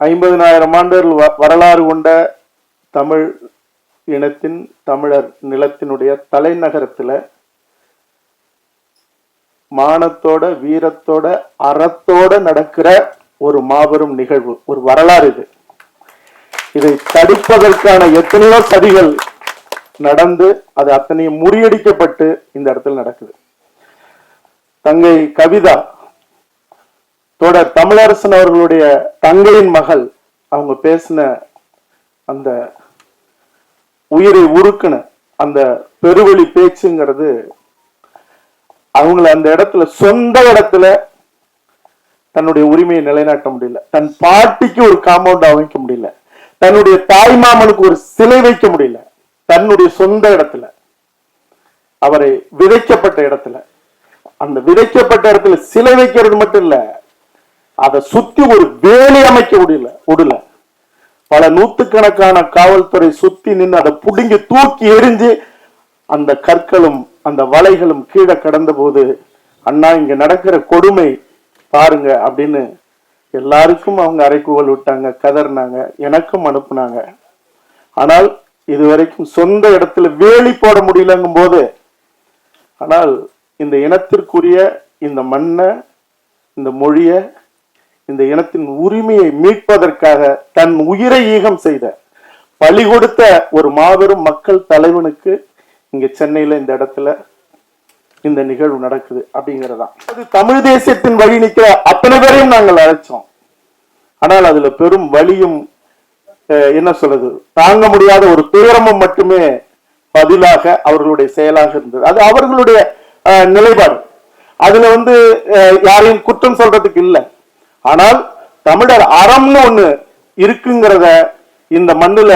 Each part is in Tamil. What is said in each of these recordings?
ஐம்பதுனாயிரம் ஆண்டுகள் வ- வரலாறு கொண்ட தமிழ் இனத்தின் தமிழர் நிலத்தினுடைய தலைநகரத்துல மானத்தோட வீரத்தோட அறத்தோட நடக்கிற ஒரு மாபெரும் நிகழ்வு ஒரு வரலாறு இது. இதை தடுப்பதற்கான எத்தனையோ சதிகள் நடந்து அது அத்தனையும் முறியடிக்கப்பட்டு இந்த இடத்துல நடக்குது. தங்கை கவிதா தொடர் தமிழரசன் அவர்களுடைய தங்கையின் மகள் அவங்க பேசின அந்த உயிரை உருக்குன அந்த பெருவழி பேச்சுங்கிறது அவங்கள அந்த இடத்துல சொந்த இடத்துல தன்னுடைய உரிமையை நிலைநாட்ட முடியல. தன் பாட்டிக்கு ஒரு காம்பவுண்ட் அமைக்க முடியல. தன்னுடைய தாய் மாமனுக்கு ஒரு சிலை வைக்க முடியல. தன்னுடைய சொந்த இடத்துல. அவரை விதைக்கப்பட்ட இடத்துல. அந்த விதைக்கப்பட்ட இடத்துல சிலை வைக்கிறது மட்டும் இல்ல அதை சுத்தி ஒரு வேலி அமைக்க முடியல விடல. பல நூத்துக்கணக்கான காவல்துறை சுத்தி நின்று அதை புடுங்கி தூக்கி எரிஞ்சு அந்த கற்களும் அந்த வலைகளும் கீழே கடந்த போது அண்ணா இங்க நடக்கிற கொடுமை பாருங்க அப்படின்னு எல்லாருக்கும் அவங்க அரைக்குவல் விட்டாங்க கதறினாங்க எனக்கும் அனுப்புனாங்க. ஆனால் இதுவரைக்கும் சொந்த இடத்துல வேலி போட முடியலங்கும் போது ஆனால் இந்த இனத்திற்குரிய இந்த மண்ணை இந்த மொழியை இந்த இனத்தின் உரிமையை மீட்பதற்காக தன் உயிரை ஈகம் செய்த பலி கொடுத்த ஒரு மாபெரும் மக்கள் தலைவனுக்கு இங்க சென்னையில இந்த இடத்துல இந்த நிகழ்வு நடக்குது அப்படிங்கறதுதான் அது தமிழ் தேசியத்தின் வழி நிற்கிற அத்தனை பேரையும் நாங்கள் அழைச்சோம். ஆனால் அதுல பெரும் வழியும் என்ன சொல்றது தாங்க முடியாத ஒரு துயரமும் மட்டுமே பதிலாக அவர்களுடைய செயலாக இருந்தது. அது அவர்களுடைய நிலைப்பாடு. அதுல வந்து யாரையும் குற்றம் சொல்றதுக்கு இல்லை. ஆனால் தமிழர் அறம்னு ஒண்ணு இருக்குங்கிறத இந்த மண்ணுல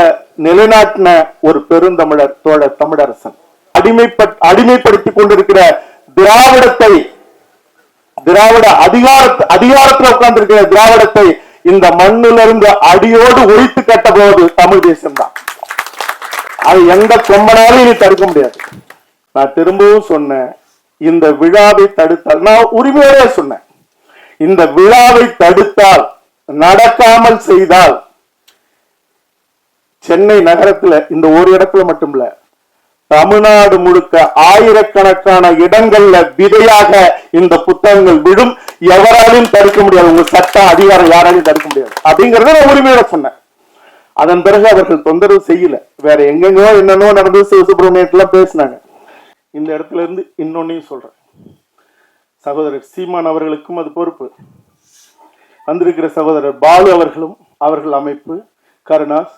நிலைநாட்டின ஒரு பெருந்தமிழர் தோழர் தமிழரசன். அடிமைப்பட் அடிமைப்படுத்திக் கொண்டிருக்கிற திராவிடத்தை திராவிட அதிகார அதிகாரத்துல உட்கார்ந்திருக்கிற திராவிடத்தை இந்த மண்ணிலிருந்து இருந்து அடியோடு ஒழித்து கட்ட போவது தமிழ் தேசம்தான். அது எந்த கொம்பனாலும் இனி தடுக்க முடியாது. நான் திரும்பவும் சொன்னேன் இந்த விழாவை தடுத்தால் நான் உரிமையோட சொன்னேன் இந்த விழாவை தடுத்தால் நடக்காமல் செய்தால் சென்னை நகரத்துல இந்த ஒரு இடத்துல மட்டும் இல்ல தமிழ்நாடு முழுக்க ஆயிரக்கணக்கான இடங்கள்ல விதையாக இந்த புத்தகங்கள் விழும். எவராலையும் தடுக்க முடியாது. உங்க சட்ட அதிகாரம் யாராலையும் தடுக்க முடியாது. அப்படிங்கறத நான் உரிமையோட சொன்னேன். அதன் பிறகு அவர்கள் தொந்தரவு செய்யல. வேற எங்கெங்கோ என்னென்னோ நடந்து சிவசுப்ரமணியத்துல பேசினாங்க. இந்த இடத்துல இருந்து இன்னொன்னையும் சொல்றேன். சகோதரர் சீமான் அவர்களுக்கும் அது பொறுப்பு. வந்திருக்கிற சகோதரர் பாலு அவர்களும் அவர்கள் அமைப்பு கருணாஸ்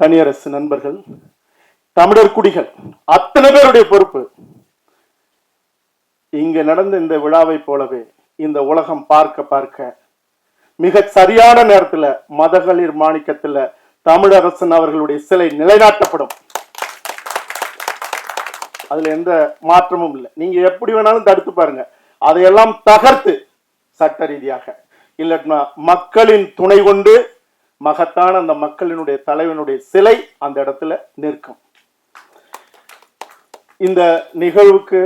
தனியரசு நண்பர்கள் தமிழர் குடிகள் அத்தனை பேருடைய பொறுப்பு. இங்க நடந்த இந்த விழாவை போலவே இந்த உலகம் பார்க்க பார்க்க மிக சரியான நேரத்துல மதகளிர் மாணிக்கத்துல தமிழரசன் அவர்களுடைய சிலை நிலைநாட்டப்படும். அதுல எந்த மாற்றமும் இல்லை. நீங்க எப்படி வேணாலும் தடுத்து பாருங்க. அதையெல்லாம் தகர்த்து சட்ட ரீதியாக இல்லட்னா மக்களின் துணை கொண்டு மகத்தான அந்த மக்களினுடைய தலைவனுடைய சிலை அந்த இடத்துல நிற்கும். இந்த நிகழ்வுக்கு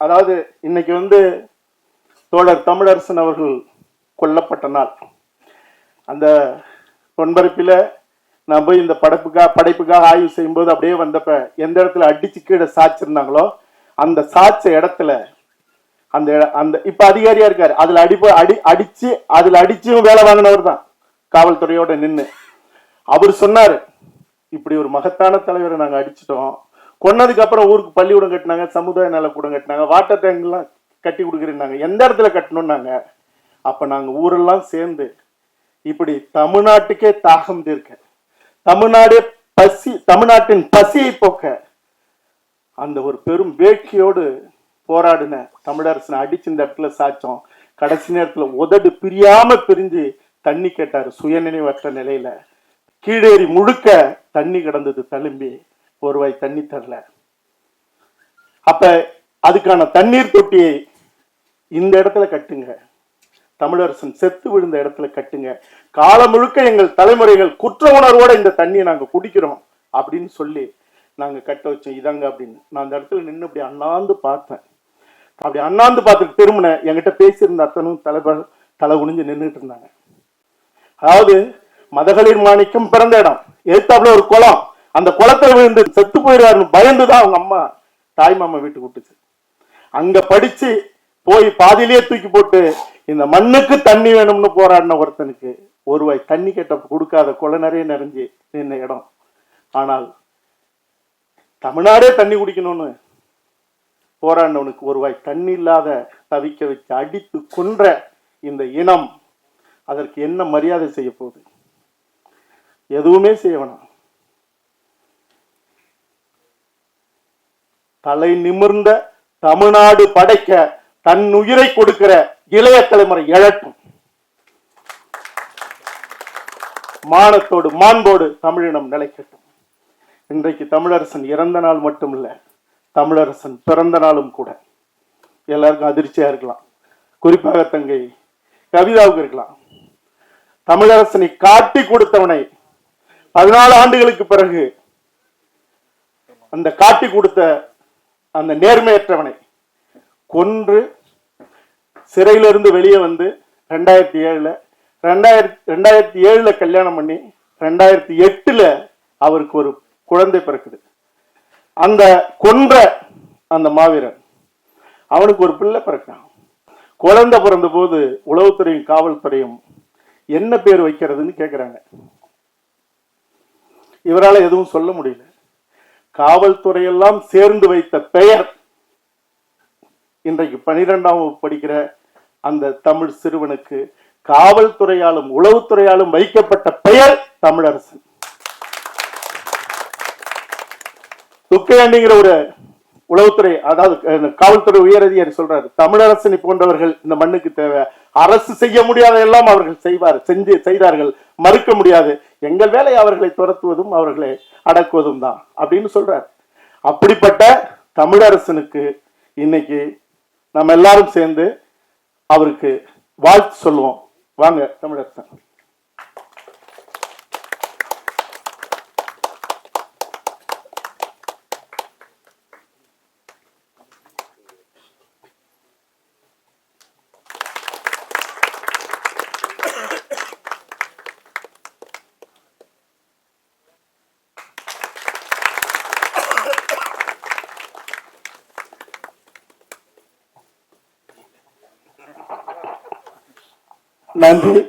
அதாவது இன்னைக்கு வந்து தோழர் தமிழரசன் அவர்கள் கொல்லப்பட்ட நாள். அந்த தொன்பரப்பில் நான் போய் இந்த படைப்புக்காக படைப்புக்காக ஆய்வு செய்யும்போது அப்படியே வந்தப்ப எந்த இடத்துல அடிச்சு கீழே சாய்ச்சிருந்தாங்களோ அந்த சாய்ச்ச இடத்துல அந்த அந்த இப்ப அதிகாரியா இருக்காரு. அதுல அடிப்ப அடி அடிச்சு அதுல அடிச்சும் வேலை வாங்கினவர் தான். காவல்துறையோட நின்று அவர் சொன்னாரு இப்படி ஒரு மகத்தான தலைவரை நாங்க அடிச்சிட்டோம். கொன்னதுக்கு அப்புறம் ஊருக்கு பள்ளிக்கூடம் கட்டினாங்க சமுதாய நலக்கூடம் கட்டினாங்க வாட்டர் டேங்க் எல்லாம் கட்டி கொடுக்குறேன்னாங்க. எந்த இடத்துல கட்டணும்னாங்க? அப்ப நாங்க ஊரெல்லாம் சேர்ந்து இப்படி தமிழ்நாட்டுக்கே தாகம் தீர்க்க தமிழ்நாடே பசி தமிழ்நாட்டின் பசியை போக்க அந்த ஒரு பெரும் வேட்கையோடு போராடின தமிழரசனை அடிச்சு இந்த இடத்துல சாச்சோம். கடைசி நேரத்துல உதடு பிரியாம பிரிஞ்சு தண்ணி கேட்டாரு சுயநினைவற்ற நிலையில. கீழேறி முழுக்க தண்ணி கிடந்தது தழும்பி. ஒருவாய் தண்ணி தரல. அப்ப அதுக்கான தண்ணீர் தொட்டியை இந்த இடத்துல கட்டுங்க. தமிழரசன் செத்து விழுந்த இடத்துல கட்டுங்க. காலம் முழுக்க எங்கள் தலைமுறைகள் குற்ற உணர்வோட இந்த தண்ணியை நாங்க குடிக்கிறோம் அப்படின்னு சொல்லி நாங்க கட்ட வச்சோம். இதாங்க அப்படின்னு நான் அந்த இடத்துல நின்று அப்படி அண்ணாந்து பார்த்தேன். அப்படி அண்ணாந்து பார்த்துட்டு திரும்பினேன் என்கிட்ட பேசியிருந்த அத்தனும் தலை ப- தலை குனிஞ்சு நின்றுட்டு இருந்தாங்க. அதாவது மதகளிர் மாணிக்கம் பிறந்த இடம். எதிர்த்தாப்புல ஒரு குளம். அந்த குளத்துல விழுந்து செத்து போயிடுறாருன்னு பயந்துதான் அவங்க அம்மா தாய் மாமா வீட்டுக்கு விட்டுச்சு. அங்க படிச்சு போய் பாதியிலேயே தூக்கி போட்டு இந்த மண்ணுக்கு தண்ணி வேணும்னு போராடின ஒருத்தனுக்கு ஒரு வாய் தண்ணி கேட்ட கொடுக்காத கொலை நிறைய நிறைஞ்சு நின்ன இடம். ஆனால் தமிழ்நாடே தண்ணி குடிக்கணும்னு போராடினவனுக்கு ஒருவாய் தண்ணி இல்லாத தவிக்க வச்சு அடித்து கொன்ற இந்த இனம் அதற்கு என்ன மரியாதை செய்ய போகுது? எதுவுமே செய்ய வேணாம். தலை நிமிர்ந்த தமிழ்நாடு படைக்க தன் உயிரை கொடுக்கிற இளைய தலைமுறை எழட்டும். மானத்தோடு மாண்போடு தமிழினம் நிலைக்கட்டும். இன்றைக்கு தமிழரசன் இறந்த நாள் மட்டும் இல்ல தமிழரசன் பிறந்த நாளும் கூட எல்லாருக்கும் அதிர்ச்சியா இருக்கலாம். குறிப்பாக தங்கை கவிதாவுக்கு இருக்கலாம். தமிழரசனை காட்டி கொடுத்தவனை பதினாலு ஆண்டுகளுக்கு பிறகு அந்த காட்டி கொடுத்த அந்த நேர்மையற்றவனை கொன்று சிறையிலிருந்து வெளியே வந்து ரெண்டாயிரத்தி ஏழுல ரெண்டாயிரத்தி ரெண்டாயிரத்தி ஏழுல கல்யாணம் பண்ணி ரெண்டாயிரத்தி எட்டுல அவருக்கு ஒரு குழந்தை பிறக்குது. அந்த கொன்ற அந்த மாவீரன் அவனுக்கு ஒரு பிள்ளை பிறக்கான் குழந்தை பிறந்த போது உளவுத்துறையும் காவல்துறையும் என்ன பேர் வைக்கிறதுன்னு கேட்கிறாங்க இவரால எதுவும் சொல்ல முடியல. காவல்துறையெல்லாம் சேர்ந்து வைத்த பெயர் இன்றைக்கு பனிரெண்டாம் வகுப்பு படிக்கிற அந்த தமிழ் சிறுவனுக்கு காவல்துறையாலும் உளவுத்துறையாலும் வைக்கப்பட்ட பெயர் தமிழரசன். துக்கையாண்டிங்கிற ஒரு உளவுத்துறை அதாவது காவல்துறை உயரதிகாரி சொல்றாரு தமிழரசனை போன்றவர்கள் இந்த மண்ணுக்கு தேவை. அரசு செய்ய முடியாத எல்லாம் அவர்கள் செய்வார் செஞ்சு செய்தார்கள். மறுக்க முடியாது. எங்கள் வேலை அவர்களை துரத்துவதும் அவர்களை அடக்குவதும் தான். அப்படின்னு சொல்றார். அப்படிப்பட்ட தமிழரசனுக்கு இன்னைக்கு நம்ம எல்லாரும் சேர்ந்து அவருக்கு வாழ்த்து சொல்லுவோம். வாங்க தமிழரசன். நன்றி.